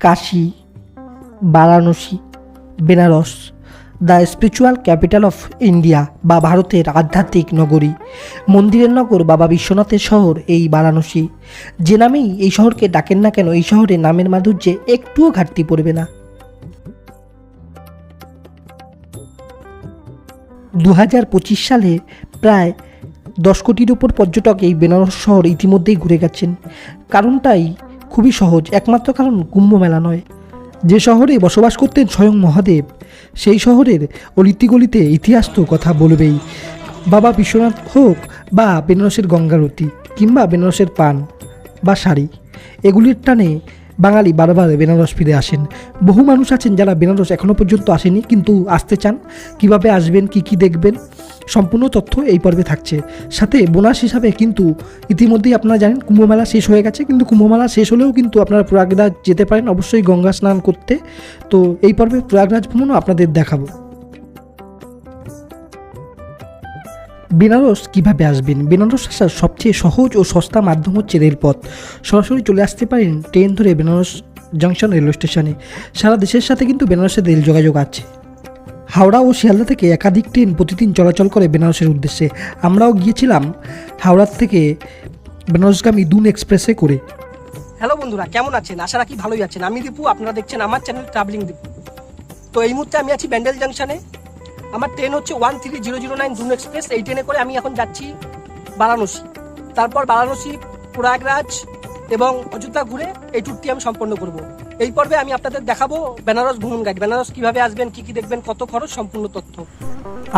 Kashi, Varanasi, Benares, the spiritual capital of India বা ভারতের আধ্যাত্মিক নগরী। মন্দিরের নগর বাবা বিশ্বনাথের শহর এই বারাণসী। যে নামেই এই শহরকে ডাকেন না কেন, এই শহরে নামের মাধুর্যে একটুও ঘাটতি পড়বে না। দু হাজার পঁচিশ সালে প্রায় দশ কোটির উপর পর্যটক এই বেনারস শহর ইতিমধ্যেই ঘুরে গেছেন। কারণটাই খুবই সহজ, একমাত্র কারণ কুম্ভ মেলা নয়। যে শহরে বসবাস করতেন স্বয়ং মহাদেব, সেই শহরের অলিতিগলিতে ইতিহাস তো কথা বলবেই। বাবা বিশ্বনাথ হোক বা বেনারসের গঙ্গারতি কিংবা বেনারসের পান বা শাড়ি, এগুলির টানে বাঙালি বারবার বেনারস ফিরে আসেন। বহু মানুষ আছেন যারা বেনারস এখনও পর্যন্ত আসেনি, কিন্তু আসতে চান। কীভাবে আসবেন, কি কি দেখবেন, সম্পূর্ণ তথ্য এই পর্বে থাকছে। সাথে বোনাস হিসাবে কিন্তু ইতিমধ্যেই আপনারা জানেন, কুম্ভমেলা শেষ হয়ে গেছে, কিন্তু কুম্ভমেলা শেষ হলেও কিন্তু আপনারা প্রয়াগরাজ যেতে পারেন, অবশ্যই গঙ্গা স্নান করতে। তো এই পর্বে প্রয়াগরাজ ভ্রমণও আপনাদের দেখাবো। বেনারস কীভাবে আসবেন? বেনারস আসার সবচেয়ে সহজ ও সস্তা মাধ্যম হচ্ছে রেলপথ। সরাসরি চলে আসতে পারেন ট্রেন ধরে বেনারস জংশন রেলওয়ে স্টেশনে। সারা দেশের সাথে কিন্তু বেনারসের রেল যোগাযোগ আছে। হাওড়া ও শিয়ালদা থেকে একাধিক ট্রেন প্রতিদিন চলাচল করে বেনারসের উদ্দেশ্যে। আমরাও গিয়েছিলাম হাওড়ার থেকে বেনারসগামী দুন এক্সপ্রেসে করে। হ্যালো বন্ধুরা, কেমন আছেন? আশা রাখি ভালোই আছেন। আমি দীপু, আপনারা দেখছেন আমার চ্যানেল ট্রাভেলিং দীপু। তো এই মুহূর্তে আমি আছি ব্যান্ডেল জাংশনে। আমার ট্রেন হচ্ছে one three zero zero nine Doon express এই ট্রেনে করে আমি এখন যাচ্ছি বারাণসী। তারপর বারাণসী, প্রয়াগরাজ এবং অযোধ্যা ঘুরে এই ট্যুরটি আমি সম্পন্ন করব। এই পর্বে আমি আপনাদের দেখাবো বেনারস ভ্রমণ গাইড বেনারস কীভাবে আসবেন, কি কি দেখবেন, কত খরচ, সম্পূর্ণ তথ্য।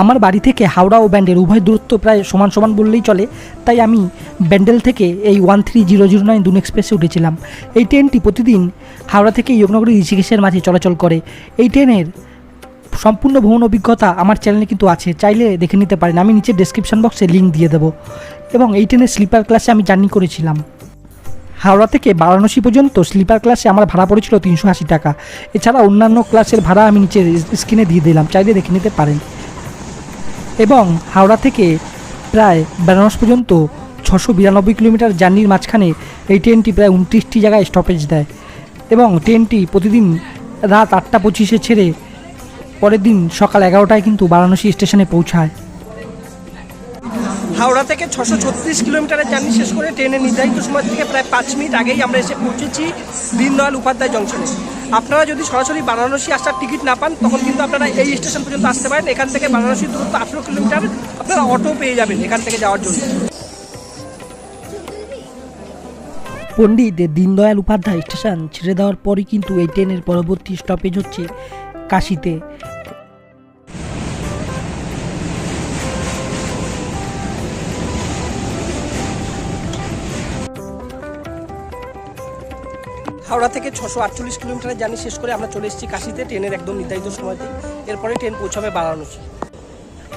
আমার বাড়ি থেকে হাওড়া ও ব্যান্ডেল উভয় দূরত্ব প্রায় সমান সমান বললেই চলে, তাই আমি ব্যান্ডেল থেকে এই one three zero zero nine Doon এক্সপ্রেসে উঠেছিলাম। এই ট্রেনটি প্রতিদিন হাওড়া থেকে যোগনগরী ঋষিকেশের মাঝে চলাচল করে। এই ট্রেনের সম্পূর্ণ ভ্রমণ অভিজ্ঞতা আমার চ্যানেলে কিন্তু আছে। চাইলে দেখে নিতে পারেন। আমি নিচে ডেসক্রিপশন বক্সে লিঙ্ক দিয়ে দেবো। এবং এই ট্রেনের স্লিপার ক্লাসে আমি জার্নি করেছিলাম। হাওড়া থেকে বারাণসী পর্যন্ত স্লিপার ক্লাসে আমার ভাড়া পড়েছিল তিনশো আশি টাকা। এছাড়া অন্যান্য ক্লাসের ভাড়া আমি নিচে স্ক্রিনে দিয়ে দিলাম। চাইলে দেখে নিতে পারেন। এবং হাওড়া থেকে প্রায় বেনারস পর্যন্ত ছশো বিরানব্বই কিলোমিটার জার্নির মাঝখানে এই ট্রেনটি প্রায় উনত্রিশটি জায়গায় স্টপেজ দেয়। এবং ট্রেনটি প্রতিদিন রাত আটটা পঁচিশে ছেড়ে পরের দিন সকাল এগারোটায় কিন্তু বারাণসী স্টেশনে পৌঁছায়। হাওড়া থেকে ছশো ছত্রিশ কিলোমিটারের জার্নি শেষ করে ট্রেনের নির্ধারিত সময় থেকে প্রায় পাঁচ মিনিট আগেই আমরা এসে পৌঁছেছি দীনদয়াল উপাধ্যায় জংশনে। আপনারা যদি সরাসরি বারাণসী আসার টিকিট না পান তখন কিন্তু আপনারা এই স্টেশন পর্যন্ত আসতে পারেন। এখান থেকে বারাণসীর দূরত্ব আঠেরো কিলোমিটার আপনারা অটো পেয়ে যাবেন এখান থেকে যাওয়ার জন্য। পণ্ডিত দীনদয়াল উপাধ্যায় স্টেশন ছেড়ে দেওয়ার পরই কিন্তু এই ট্রেনের পরবর্তী স্টপেজ হচ্ছে কাশিতে। হাওড়া থেকে ছশো আটচল্লিশ কিলোমিটারের জার্নি শেষ করে আমরা চলে এসেছি কাশিতে, ট্রেনের একদম নির্ধারিত সময়তে। এরপরে ট্রেন পৌঁছাবে বারাণসী।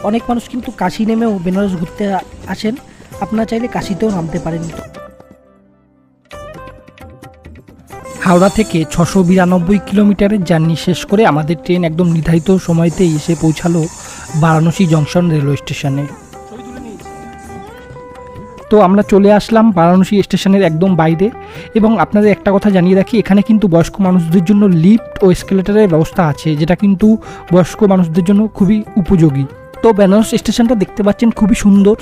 অনেক মানুষ কিন্তু কাশি নেমেও বেনারস ঘুরতে আসেন। আপনারা চাইলে কাশিতেও নামতে পারেন। হাওড়া থেকে ছশো বিরানব্বই কিলোমিটারের জার্নি শেষ করে আমাদের ট্রেন একদম নির্ধারিত সময়তেই এসে পৌঁছালো বারাণসী জংশন রেলওয়ে স্টেশনে। তো আমরা চলে আসলাম বারাণসী স্টেশনের একদম বাইরে। এবং আপনাদের একটা কথা জানিয়ে রাখি, এখানে কিন্তু বয়স্ক মানুষদের জন্য লিফ্ট ও এসকেলেটারের ব্যবস্থা আছে, যেটা কিন্তু বয়স্ক মানুষদের জন্য খুবই উপযোগী। তো বেনারস স্টেশনটা দেখতে পাচ্ছেন খুবই সুন্দর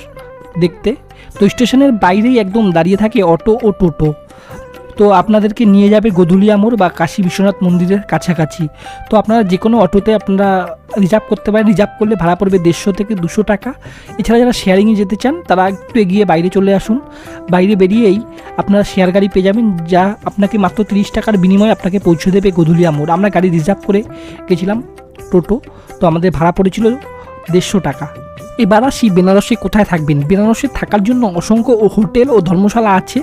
দেখতে। তো স্টেশনের বাইরেই একদম দাঁড়িয়ে থাকে অটো ও টোটো। তো আপনাদেরকে নিয়ে যাবে গধুলিয়া মোড় বা কাশী বিশ্বনাথ মন্দিরের কাছাকাছি। তো আপনারা যে কোনো অটোতে আপনারা রিজার্ভ করতে পারেন। রিজার্ভ করলে ভাড়া পড়বে দেড়শো থেকে দুশো টাকা। এছাড়া যারা শেয়ারিংয়ে যেতে চান, তারা একটু এগিয়ে বাইরে চলে আসুন। বাইরে বেরিয়েই আপনারা শেয়ার গাড়ি পেয়ে যাবেন, যা আপনাকে মাত্র তিরিশ টাকার বিনিময়ে আপনাকে পৌঁছে দেবে গধুলিয়া মোড় আমরা গাড়ি রিজার্ভ করে গেছিলাম টোটো, তো আমাদের ভাড়া পড়েছিল দেড়শো টাকা। এবার আসি বেনারসে কোথায় থাকবেন? বেনারসে থাকার জন্য অসংখ্য হোটেল ও ধর্মশালা আছে।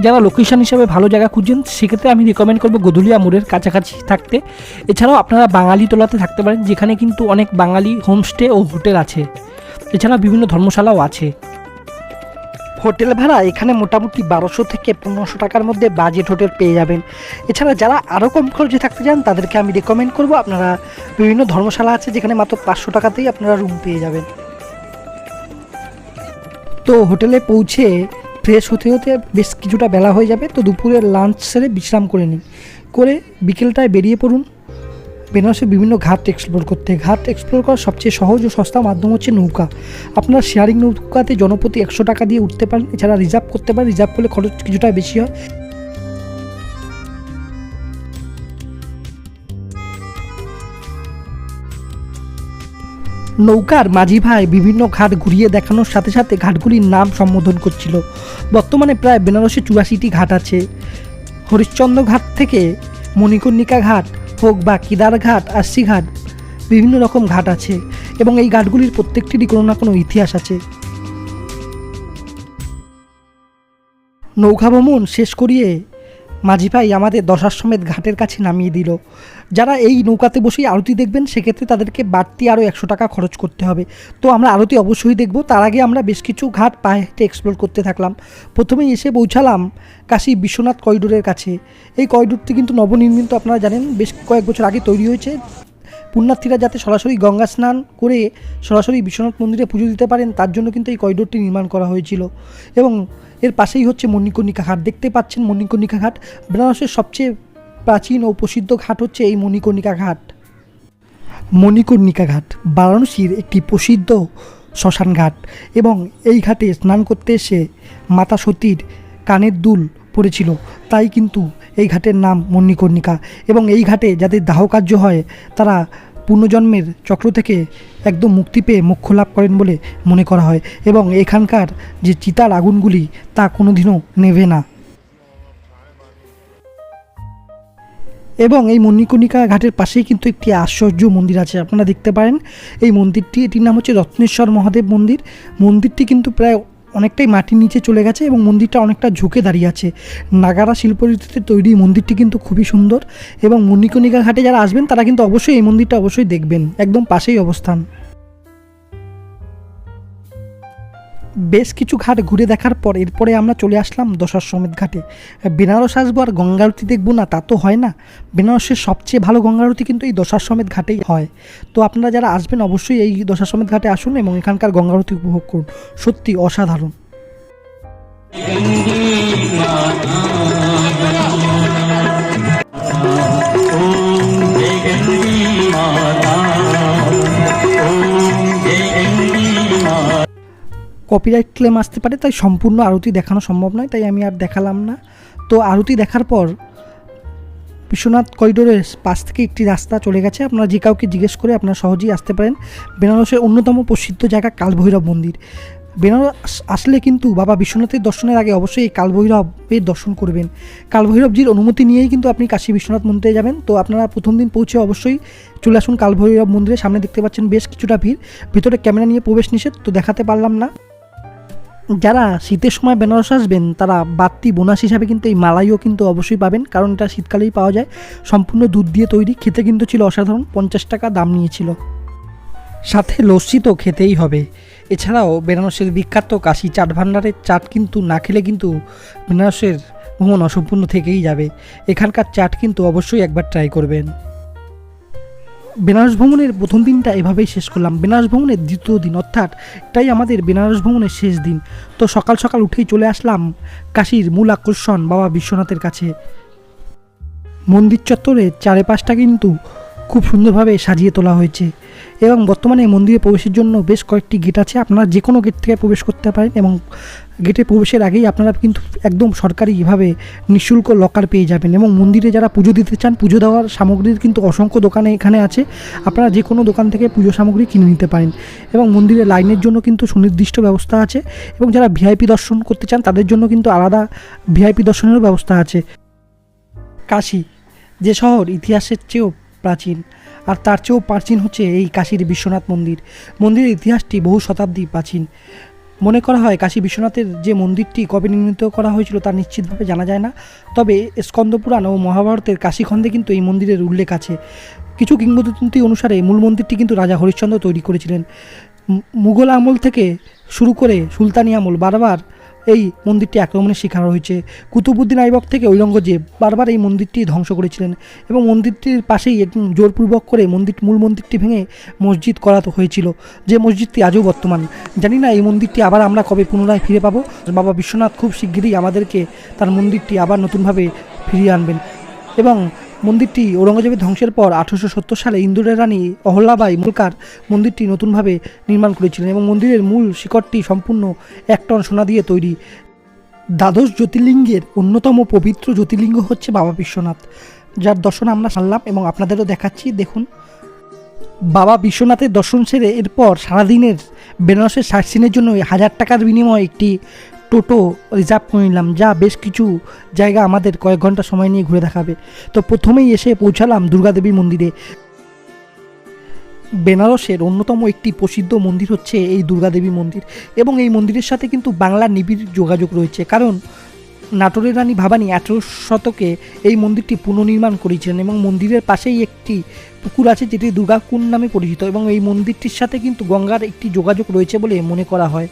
যারা লোকেশন হিসাবে ভালো জায়গা খুঁজছেন, সেক্ষেত্রে আমি রেকমেন্ড করব গদুলিয়া মোড়ের কাছাকাছি থাকতে। এছাড়াও আপনারা বাঙালি তোলাতে থাকতে পারেন, যেখানে কিন্তু অনেক বাঙালি হোমস্টে ও হোটেল আছে। এছাড়া বিভিন্ন ধর্মশালাও আছে। হোটেল ভাড়া এখানে মোটামুটি বারোশো থেকে পনেরোশো টাকার মধ্যে বাজেট হোটেল পেয়ে যাবেন। এছাড়া যারা আরও কম খরচে থাকতে চান, তাদেরকে আমি রেকমেন্ড করব আপনারা বিভিন্ন ধর্মশালা আছে যেখানে মাত্র পাঁচশো টাকাতেই আপনারা রুম পেয়ে যাবেন। তো হোটেলে পৌঁছে ফ্রেশ হতে হতে বেশ কিছুটা বেলা হয়ে যাবে। তো দুপুরের লাঞ্চ সেরে বিশ্রাম করে নিই করে বিকেলটায় বেরিয়ে পড়ুন। বেনারসের বিভিন্ন ঘাট এক্সপ্লোর করতে। ঘাট এক্সপ্লোর করার সবচেয়ে সহজ ও সস্তা মাধ্যম হচ্ছে নৌকা। আপনারা শেয়ারিং নৌকাতে জনপ্রতি একশো টাকা দিয়ে উঠতে পারেন। এছাড়া রিজার্ভ করতে পারেন। রিজার্ভ করলে খরচ কিছুটা বেশি হয়। নৌকার মাঝি ভাই বিভিন্ন ঘাট ঘুরিয়ে দেখানোর সাথে সাথে ঘাটগুলির নাম সম্বোধন করছিল। বর্তমানে প্রায় বেনারসে চুরাশিটি ঘাট আছে। হরিশ্চন্দ্র ঘাট থেকে মণিকর্ণিকা ঘাট হোক বা কেদার ঘাট আশি ঘাট বিভিন্ন রকম ঘাট আছে এবং এই ঘাটগুলির প্রত্যেকটিরই কোনো না কোনো ইতিহাস আছে। নৌকা ভ্রমণ শেষ করিয়ে মাঝি ভাই আমাদের দশাশ্বমেধ ঘাটের কাছে নামিয়ে দিল। যারা এই নৌকাতে বসেই আরতি দেখবেন, সেক্ষেত্রে তাদেরকে বাড়তি আরও একশো টাকা খরচ করতে হবে। তো আমরা আরতি অবশ্যই দেখব। তার আগে আমরা বেশ কিছু ঘাট পায়ে হেঁটে এক্সপ্লোর করতে থাকলাম। প্রথমেই এসে পৌঁছালাম কাশী বিশ্বনাথ করিডোরের কাছে। এই করিডোরটি কিন্তু নবনির্মিত, আপনারা জানেন, বেশ কয়েক বছর আগে তৈরি হয়েছে। পুণ্যার্থীরা যাতে সরাসরি গঙ্গা স্নান করে সরাসরি বিশ্বনাথ মন্দিরে পুজো দিতে পারেন, তার জন্য কিন্তু এই করিডোরটি নির্মাণ করা হয়েছিল। এবং এর পাশেই হচ্ছে মণিকর্ণিকা ঘাট। দেখতে পাচ্ছেন মণিকর্ণিকা ঘাট। বেনারসের সবচেয়ে প্রাচীন ও প্রসিদ্ধ ঘাট হচ্ছে এই মণিকর্ণিকা ঘাট। মণিকর্ণিকা ঘাট, বারাণসীর একটি প্রসিদ্ধ শ্মশান ঘাট এবং এই ঘাটে স্নান করতে এসে মাতা সতীর কানের দুল পড়েছিল। তাই কিন্তু এই ঘাটের নাম মণিকর্ণিকা এবং এই ঘাটে যাদের দাহ কার্য হয়, তারা পূর্ণজন্মের চক্র থেকে একদম মুক্তি পেয়ে মোক্ষ লাভ করেন বলে মনে করা হয় এবং এখানকার যে চিতার আগুনগুলি, তা কোনোদিনও নেভে না। এবং এই মণিকর্ণিকা ঘাটের পাশেই কিন্তু একটি আশ্চর্য মন্দির আছে, আপনারা দেখতে পারেন। এই মন্দিরটি, এটির নাম হচ্ছে রত্নেশ্বর মহাদেব মন্দির। মন্দিরটি কিন্তু প্রায় অনেকটাই মাটির নিচে চলে গেছে এবং মন্দিরটা অনেকটা ঝুঁকে দাঁড়িয়ে আছে। নাগারা শিল্পরীতিতে তৈরি মন্দিরটি কিন্তু খুবই সুন্দর এবং মণিকণিকা ঘাটে যারা আসবেন, তারা কিন্তু অবশ্যই এই মন্দিরটা অবশ্যই দেখবেন। একদম পাশেই অবস্থান। বেশ কিছু ঘাট ঘুরে দেখার পর এরপরে আমরা চলে আসলাম দশার দশাশ্বমেধ ঘাটে। বেনারস আসব আর গঙ্গারতি দেখব না, তা তো হয় না। বেনারসের সবচেয়ে ভালো গঙ্গারতি কিন্তু এই দশাশ্বমেধ ঘাটেই হয়। তো আপনারা যারা আসবেন অবশ্যই এই দশার দশাশ্বমেধ ঘাটে আসুন এবং এখানকার গঙ্গারতি উপভোগ করুন। সত্যি অসাধারণ। কপিরাইট ক্লেম আসতে পারে, তাই সম্পূর্ণ আরতি দেখানো সম্ভব নয়, তাই আমি আর দেখালাম না। তো আরতি দেখার পর বিশ্বনাথ করিডোরের পাশ থেকে একটি রাস্তা চলে গেছে। আপনারা যে কাউকে জিজ্ঞেস করে আপনারা সহজেই আসতে পারেন। বেনারসের অন্যতম প্রসিদ্ধ জায়গা কালভৈরব মন্দির। বেনারস আসলে কিন্তু বাবা বিশ্বনাথের দর্শনের আগে অবশ্যই এই কালভৈরবের দর্শন করবেন। কালভৈরবজির অনুমতি নিয়েই কিন্তু আপনি কাশী বিশ্বনাথ মন্দিরে যাবেন। তো আপনারা প্রথম দিন পৌঁছে অবশ্যই চলে আসুন কালভৈরব মন্দিরের সামনে দেখতে পাচ্ছেন বেশ কিছুটা ভিড়। ভিতরে ক্যামেরা নিয়ে প্রবেশ নিষেধ, তো দেখাতে পারলাম না। যারা শীতের সময় বেনারস আসবেন, তারা বাড়তি বোনাস হিসাবে কিন্তু এই মালাইও কিন্তু অবশ্যই পাবেন, কারণ এটা শীতকালেই পাওয়া যায়। সম্পূর্ণ দুধ দিয়ে তৈরি, খেতে কিন্তু ছিল অসাধারণ, পঞ্চাশ টাকা দাম নিয়েছিল। সাথে লস্যি তো খেতেই হবে। এছাড়াও বেনারসের বিখ্যাত কাশি চাট ভাণ্ডারের চাট কিন্তু না খেলে কিন্তু বেনারসের ভ্রমণ অসম্পূর্ণ থেকেই যাবে। এখানকার চাট কিন্তু অবশ্যই একবার ট্রাই করবেন। বেনারস ভ্রমণের প্রথম দিনটা এভাবেই শেষ করলাম। বেনারস ভ্রমণের দ্বিতীয় দিন, অর্থাৎ এটাই আমাদের বেনারস ভ্রমণের শেষ দিন। তো সকাল সকাল উঠেই চলে আসলাম কাশির মূল আকর্ষণ, বাবা বিশ্বনাথের কাছে। মন্দির চত্বরের পাঁচটা কিন্তু খুব সুন্দরভাবে সাজিয়ে তোলা হয়েছে এবং বর্তমানে এই মন্দিরে প্রবেশের জন্য বেশ কয়েকটি গেট আছে। আপনারা যে কোনো গেট থেকে প্রবেশ করতে পারেন এবং গেটে প্রবেশের আগেই আপনারা কিন্তু একদম সরকারিভাবে নিঃশুল্ক লকার পেয়ে যাবেন এবং মন্দিরে যারা পুজো দিতে চান, পুজো দেওয়ার সামগ্রীর কিন্তু অসংখ্য দোকানে এখানে আছে। আপনারা যে কোনো দোকান থেকে পুজো সামগ্রী কিনে নিতে পারেন এবং মন্দিরে লাইনের জন্য কিন্তু সুনির্দিষ্ট ব্যবস্থা আছে এবং যারা ভিআইপি দর্শন করতে চান, তাদের জন্য কিন্তু আলাদা ভিআইপি দর্শনেরও ব্যবস্থা আছে। কাশী, যে শহর ইতিহাসের চেয়েও প্রাচীন। আর তার চেয়েও প্রাচীন হচ্ছে এই কাশীর বিশ্বনাথ মন্দির। মন্দিরের ইতিহাসটি বহু শতাব্দী প্রাচীন। মনে করা হয় কাশী বিশ্বনাথের যে মন্দিরটি কবে নির্মিত করা হয়েছিল তা নিশ্চিতভাবে জানা যায় না। তবে স্কন্দপুরাণ ও মহাভারতের কাশীখণ্ডে কিন্তু এই মন্দিরের উল্লেখ আছে। কিছু কিংবদন্তি অনুসারে মূল মন্দিরটি কিন্তু রাজা হরিশ্চন্দ্র তৈরি করেছিলেন। মুঘল আমল থেকে শুরু করে সুলতানি আমল বারবার এই মন্দিরটি আক্রমণের শিকার হয়েছে। কুতুবুদ্দিন আইবক থেকে ঔরঙ্গজেব বারবার এই মন্দিরটি ধ্বংস করেছিলেন এবং মন্দিরটির পাশেই জোরপূর্বক করে মন্দির মূল মন্দিরটি ভেঙে মসজিদ করা হয়েছিল, যে মসজিদটি আজও বর্তমান। জানি না এই মন্দিরটি আবার আমরা কবে পুনরায় ফিরে পাবো। বাবা বিশ্বনাথ খুব শিগগিরই আমাদেরকে তার মন্দিরটি আবার নতুনভাবে ফিরিয়ে আনবেন এবং মন্দিরটি ঔরঙ্গজেবের ধ্বংসের পর আঠারোশো সত্তর সালে ইন্দোরের রানী অহল্যাবাই মুলকার মন্দিরটি নতুনভাবে নির্মাণ করেছিলেন এবং মন্দিরের মূল শিকড়টি সম্পূর্ণ এক টন সোনা দিয়ে তৈরি। দ্বাদশ জ্যোতির্লিঙ্গের অন্যতম পবিত্র জ্যোতির্লিঙ্গ হচ্ছে বাবা বিশ্বনাথ। যার দর্শন আমরা সারলাম এবং আপনাদেরও দেখাচ্ছি, দেখুন। বাবা বিশ্বনাথের দর্শন সেরে এরপর সারাদিনের বেনারসের সাইট সিনের জন্য হাজার টাকার বিনিময়ে একটি টোটো রিজার্ভ করে নিলাম। যা বেশ কিছু জায়গা আমাদের কয়েক ঘণ্টা সময় নিয়ে ঘুরে দেখাবে। তো প্রথমেই এসে পৌঁছালাম দুর্গাদেবী মন্দিরে। বেনারসের অন্যতম একটি প্রসিদ্ধ মন্দির হচ্ছে এই দুর্গাদেবী মন্দির। এবং এই মন্দিরের সাথে কিন্তু বাংলার নিবিড় যোগাযোগ রয়েছে। কারণ নাটোরের রানী ভাবানী আঠেরো শতকে এই মন্দিরটি পুনর্নির্মাণ করেছিলেন এবং মন্দিরের পাশেই একটি পুকুর আছে যেটি দুর্গাকুণ্ড নামে পরিচিত। এবং এই মন্দিরটির সাথে কিন্তু গঙ্গার একটি যোগাযোগ রয়েছে বলে মনে করা হয়।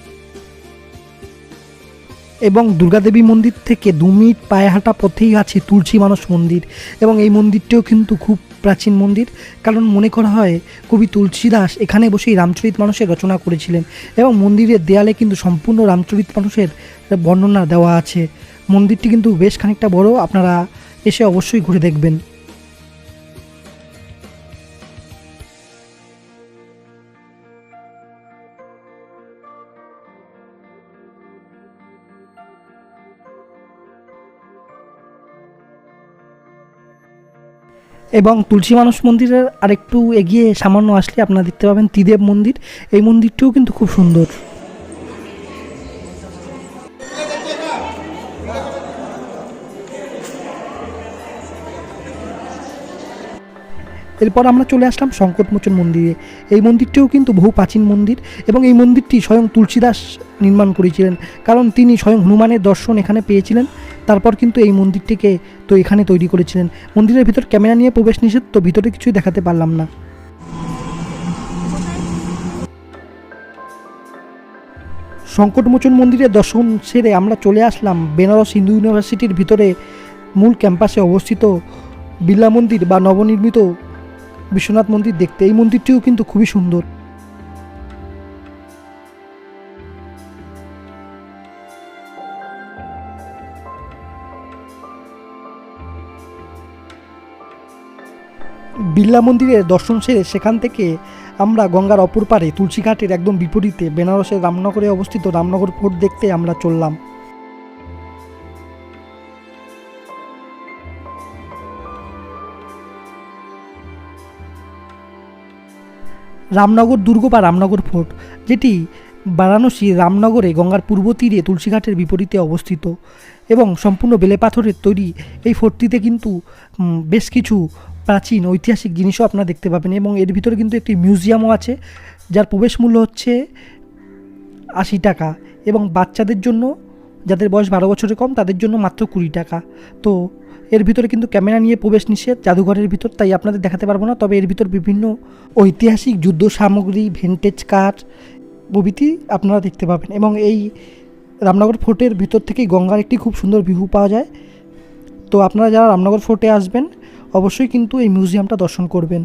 এবং দুর্গাদেবী মন্দির থেকে দু মিনিট পায়ে হাঁটা পথেই আছে তুলসী মানস মন্দির। এবং এই মন্দিরটিও কিন্তু খুব প্রাচীন মন্দির। কারণ মনে করা হয়, কবি তুলসীদাস এখানে বসেই রামচরিত মানুষের রচনা করেছিলেন এবং মন্দিরের দেয়ালে কিন্তু সম্পূর্ণ রামচরিত মানুষের বর্ণনা দেওয়া আছে। মন্দিরটি কিন্তু বেশ খানিকটা বড়, আপনারা এসে অবশ্যই ঘুরে দেখবেন। এবং তুলসী মানুষ মন্দিরের আরেকটু এগিয়ে সামান্য আসলে আপনারা দেখতে পাবেন ত্রিদেব মন্দির। এই মন্দিরটিও কিন্তু খুব সুন্দর। এরপর আমরা চলে আসলাম সংকটমোচন মন্দিরে। এই মন্দিরটিও কিন্তু বহু প্রাচীন মন্দির এবং এই মন্দিরটি স্বয়ং তুলসীদাস নির্মাণ করেছিলেন। কারণ তিনি স্বয়ং হনুমানের দর্শন এখানে পেয়েছিলেন। তারপর কিন্তু এই মন্দিরটিকে তো এখানে তৈরি করেছিলেন। মন্দিরের ভিতর ক্যামেরা নিয়ে প্রবেশ নিষেধ, তো ভিতরে কিছুই দেখাতে পারলাম না। সংকটমোচন মন্দিরের দর্শন সেরে আমরা চলে আসলাম বেনারস হিন্দু ইউনিভার্সিটির ভিতরে মূল ক্যাম্পাসে অবস্থিত বিড়লা মন্দির বা নবনির্মিত বিশ্বনাথ মন্দির দেখতে। এই মন্দিরটিও কিন্তু খুবই সুন্দর। বিড়লা মন্দিরের দর্শন সেরে সেখান থেকে আমরা গঙ্গার অপর পারে তুলসীঘাটের একদম বিপরীতে বেনারসের রামনগরে অবস্থিত রামনগর ফোর্ট দেখতে আমরা চললাম। রামনগর দুর্গ বা রামনগর ফোর্ট, যেটি বারাণসী রামনগরে গঙ্গার পূর্ব তীরে তুলসীঘাটের বিপরীতে অবস্থিত এবং সম্পূর্ণ বেলে পাথরের তৈরি এই ফোর্টটিতে কিন্তু বেশ কিছু প্রাচীন ঐতিহাসিক জিনিসও আপনারা দেখতে পাবেন এবং এর ভিতরে কিন্তু একটি মিউজিয়ামও আছে, যার প্রবেশ মূল্য হচ্ছে আশি টাকা এবং বাচ্চাদের জন্য, যাদের বয়স বারো বছরের কম, তাদের জন্য মাত্র কুড়ি টাকা। তো এর ভিতরে কিন্তু ক্যামেরা নিয়ে প্রবেশ নিষেধ, জাদুঘরের ভিতর, তাই আপনাদের দেখাতে পারব না। তবে এর ভিতর বিভিন্ন ঐতিহাসিক যুদ্ধ সামগ্রী ভেন্টেজ কাঠ প্রভৃতি আপনারা দেখতে পাবেন। এবং এই রামনগর ফোর্টের ভিতর থেকেই গঙ্গার একটি খুব সুন্দর ভিউ পাওয়া যায়। তো আপনারা যারা রামনগর ফোর্টে আসবেন, অবশ্যই কিন্তু এই মিউজিয়ামটা দর্শন করবেন।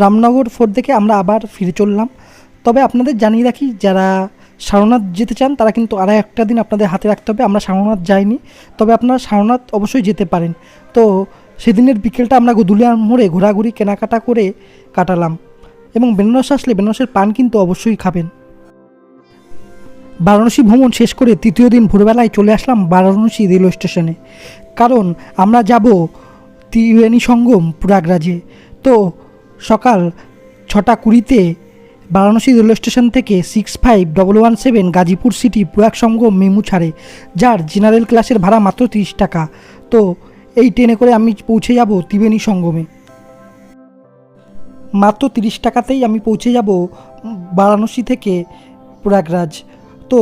রামনগর ফোর্ট থেকে আমরা আবার ফিরে চললাম। তবে আপনাদের জানিয়ে রাখি, যারা সারনাথ যেতে চান, তারা কিন্তু আড়াই একটা দিন আপনাদের হাতে রাখতে হবে। আমরা সারনাথ যাইনি, তবে আপনারা সারনাথ অবশ্যই যেতে পারেন। তো সেদিনের বিকেলটা আমরা গোদুলিয়ার মোড়ে ঘোরাঘুরি, কেনাকাটা করে কাটালাম। এবং বেনারস আসলে বেনারসের পান কিন্তু অবশ্যই খাবেন। বারাণসী ভ্রমণ শেষ করে তৃতীয় দিন ভোরবেলায় চলে আসলাম বারাণসী রেলওয়ে স্টেশনে। কারণ আমরা যাব ত্রিবেণী সঙ্গম প্রয়াগরাজে। তো সকাল ছটা কুড়িতে বারাণসী রেলওয়ে স্টেশন থেকে six five double one seven Ghazipur city Prayag Sangam MEMU ছাড়ে, যার জেনারেল ক্লাসের ভাড়া মাত্র তিরিশ টাকা। তো এই ট্রেনে করে আমি পৌঁছে যাব ত্রিবেণী সঙ্গমে। মাত্র তিরিশ টাকাতেই আমি পৌঁছে যাব বারাণসী থেকে প্রয়াগরাজ। তো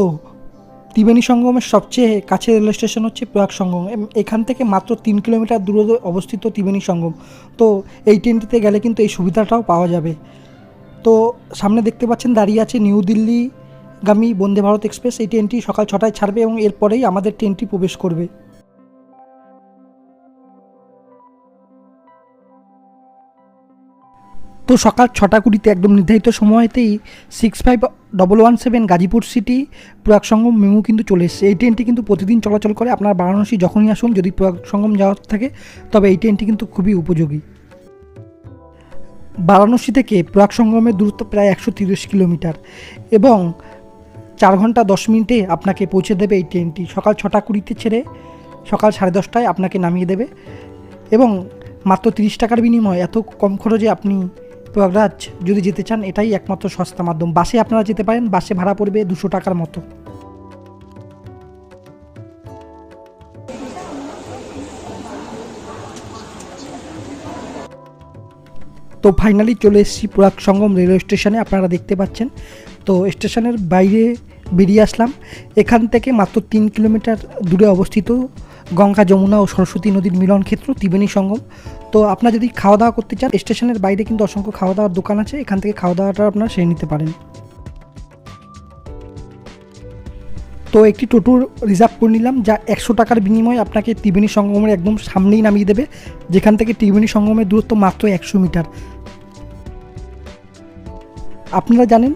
ত্রিবেণী সঙ্গমের সবচেয়ে কাছে রেল স্টেশন হচ্ছে প্রয়াগ সঙ্গম। এখান থেকে মাত্র তিন কিলোমিটার দূরে অবস্থিত ত্রিবেণী সঙ্গম। তো এই ট্রেনটিতে গেলে কিন্তু এই সুবিধাটাও পাওয়া যাবে। তো সামনে দেখতে পাচ্ছেন দাঁড়িয়ে আছে নিউ দিল্লিগামী বন্দে ভারত এক্সপ্রেস। এই ট্রেনটি সকাল ছটায় ছাড়বে এবং এরপরেই আমাদের ট্রেনটি প্রবেশ করবে। তো সকাল ছটা কুড়িতে একদম নির্ধারিত সময়তেই six five double one seven Ghazipur city Prayag Sangam MEMU কিন্তু চলে এসছে। এই ট্রেনটি কিন্তু প্রতিদিন চলাচল করে। আপনার বারাণসী যখনই আসুন, যদি প্রয়াগ সঙ্গম যাওয়ার থাকে, তবে এই ট্রেনটি কিন্তু খুবই উপযোগী। বারাণসী থেকে প্রয়াগ সঙ্গমের দূরত্ব প্রায় একশো তিরিশ কিলোমিটার এবং চার ঘণ্টা দশ মিনিটে আপনাকে পৌঁছে দেবে এই ট্রেনটি সকাল ছটা কুড়িতে ছেড়ে সকাল সাড়ে দশটায় আপনাকে নামিয়ে দেবে এবং মাত্র তিরিশ টাকার বিনিময়ে এত কম খরচে আপনি প্রয়াগরাজ যদি যেতে চান, এটাই একমাত্র সস্তা মাধ্যম। বাসে আপনারা যেতে পারেন, বাসে ভাড়া পড়বে দুশো টাকার মতো। তো ফাইনালি চলে এসেছি পুরাক সঙ্গম রেলওয়ে স্টেশনে আপনারা দেখতে পাচ্ছেন। তো স্টেশনের বাইরে বেরিয়ে আসলাম। এখান থেকে মাত্র তিন কিলোমিটার দূরে অবস্থিত গঙ্গা, যমুনা ও সরস্বতী নদীর মিলন ক্ষেত্র, ত্রিবেণী সঙ্গম। তো আপনারা যদি খাওয়া দাওয়া করতে চান, স্টেশনের বাইরে কিন্তু অসংখ্য খাওয়া দাওয়ার দোকান আছে। এখান থেকে খাওয়া দাওয়াটা আপনারা সেরে নিতে পারেন। তো একটি টোটো রিজার্ভ করে নিলাম, যা একশো টাকার বিনিময়ে আপনাকে ত্রিবেণী সঙ্গমের একদম সামনেই নামিয়ে দেবে। যেখান থেকে ত্রিবেণী সঙ্গমের দূরত্ব মাত্র একশো মিটার। আপনারা জানেন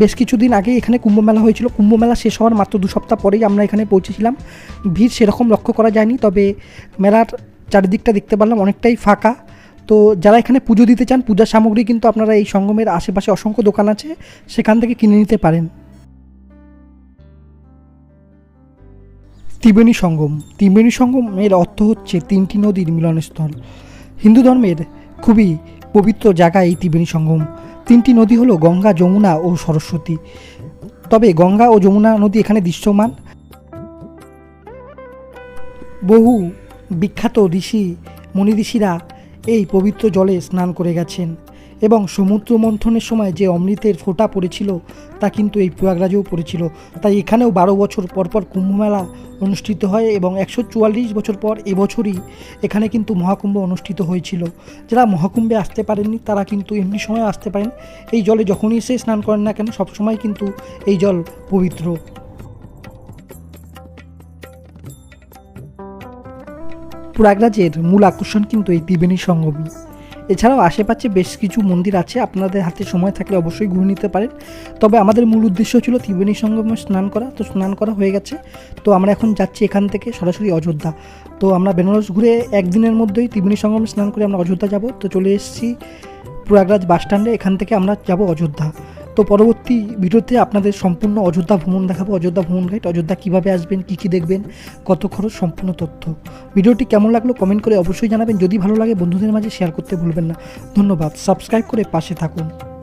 বেশ কিছুদিন আগে এখানে কুম্ভ মেলা হয়েছিল। কুম্ভ মেলা শেষ হওয়ার মাত্র দু সপ্তাহ পরেই আমরা এখানে পৌঁছেছিলাম। ভিড় সেরকম লক্ষ্য করা যায়নি, তবে মেলার চারিদিকটা দেখতে পারলাম অনেকটাই ফাঁকা। তো যারা এখানে পুজো দিতে চান পূজার সামগ্রী কিন্তু আপনারা এই সঙ্গমের আশেপাশে অসংখ্য দোকান আছে, সেখান থেকে কিনে নিতে পারেন। ত্রিবেণী সঙ্গম। ত্রিবেণী সঙ্গমের অর্থ হচ্ছে তিনটি নদীর মিলনস্থল। হিন্দু ধর্মের খুবই পবিত্র জায়গা এই ত্রিবেণী সঙ্গম। তিনটি নদী হলো গঙ্গা, যমুনা ও সরস্বতী। তবে গঙ্গা ও যমুনা নদী এখানে দৃশ্যমান। বহু বিখ্যাত ঋষি, মুনি ঋষিরা এই পবিত্র জলে স্নান করে গেছেন। এবং সমুদ্র মন্থনের সময় যে অমৃতের ফোঁটা পড়েছিল, তা কিন্তু এই প্রয়াগরাজেও পড়েছিল। তাই এখানেও বারো বছর পর পর কুম্ভমেলা অনুষ্ঠিত হয় এবং একশো চুয়াল্লিশ বছর পর এবছরই এখানে কিন্তু মহাকুম্ভ অনুষ্ঠিত হয়েছিল। যারা মহাকুম্ভে আসতে পারেননি, তারা কিন্তু এমনি সময় আসতে পারেন। এই জলে যখনই এসে স্নান করেন না কেন সবসময় কিন্তু এই জল পবিত্র। প্রয়াগরাজের মূল আকর্ষণ কিন্তু এই ত্রিবেণী সঙ্গমী। এছাড়াও আশেপাশে বেশ কিছু মন্দির আছে। আপনাদের হাতে সময় থাকলে অবশ্যই ঘুরে নিতে পারেন। তবে আমাদের মূল উদ্দেশ্য ছিল ত্রিবেণী সঙ্গমে স্নান করা। তো স্নান করা হয়ে গেছে। তো আমরা এখন যাচ্ছি এখান থেকে সরাসরি অযোধ্যা। তো আমরা বেনারস ঘুরে একদিনের মধ্যেই ত্রিবেণী সঙ্গমে স্নান করে আমরা অযোধ্যা যাব। তো চলে এসেছি প্রয়াগরাজ বাস স্ট্যান্ডে এখান থেকে আমরা যাব অযোধ্যা। তো পরবর্তী ভিডিওতে আপনাদের সম্পূর্ণ অযোধ্যা ভ্রমণ দেখাবো। অযোধ্যা ভ্রমণ গাইড অযোধ্যা কীভাবে আসবেন, কী কী দেখবেন, কত খরচ, সম্পূর্ণ তথ্য। ভিডিওটি কেমন লাগল কমেন্ট করে অবশ্যই জানাবেন। যদি ভালো লাগে বন্ধুদের মাঝে শেয়ার করতে ভুলবেন না। ধন্যবাদ। সাবস্ক্রাইব করে পাশে থাকুন।